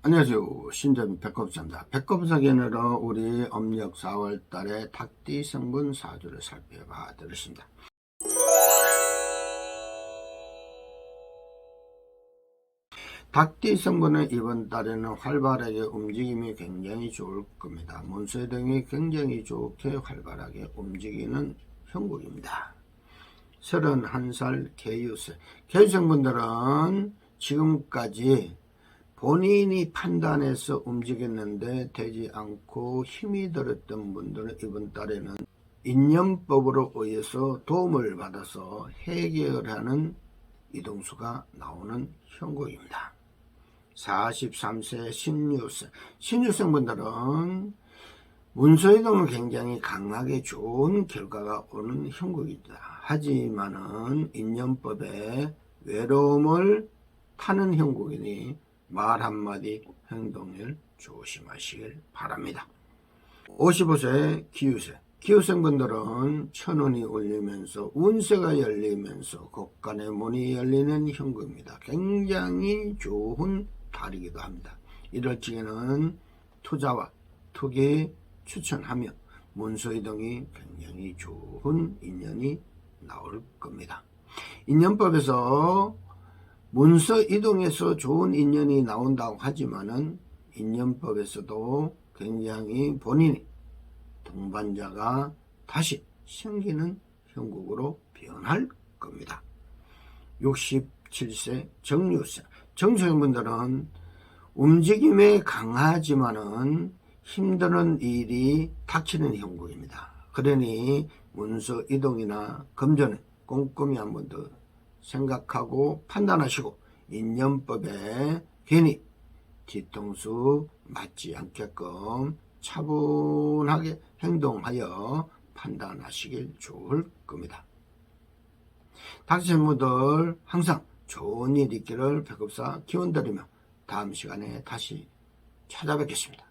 안녕하세요. 신전 백검사입니다. 백검사견으로 우리 âm력 4월 달에 닭띠 성분 사주를 살펴봐 드렸습니다. 닭띠 성분은 이번 달에는 활발하게 움직임이 굉장히 좋을 겁니다. 문서 등이 굉장히 좋게 활발하게 움직이는 형국입니다. 31살 개유세. 개유생분들은 지금까지 본인이 판단해서 움직였는데 되지 않고 힘이 들었던 분들은 이번 달에는 인연법으로 의해서 도움을 받아서 해결하는 이동수가 나오는 형국입니다. 43세 신유생. 신유생분들은 문서이동은 굉장히 강하게 좋은 결과가 오는 형국입니다. 하지만은 인연법에 외로움을 타는 형국이니 말 한마디 행동을 조심하시길 바랍니다. 55세 기후세. 기후생분들은 천운이 울리면서 운세가 열리면서 곳간의 문이 열리는 형국입니다. 굉장히 좋은 달이기도 합니다. 이럴 적에는 투자와 투기 추천하며 문서 이동이 굉장히 좋은 인연이 나올 겁니다. 인연법에서 문서 이동에서 좋은 인연이 나온다고 하지만은 인연법에서도 굉장히 본인이 동반자가 다시 생기는 형국으로 변할 겁니다. 67세 정유세 정수생분들은 움직임에 강하지만은 힘드는 일이 닥치는 형국입니다. 그러니 문서 이동이나 금전은 꼼꼼히 한번 더 생각하고 판단하시고 인연법에 괜히 뒤통수 맞지 않게끔 차분하게 행동하여 판단하시길 좋을 겁니다. 닥치생분들 항상 좋은 일 있기를 배급사 기원드리며 다음 시간에 다시 찾아뵙겠습니다.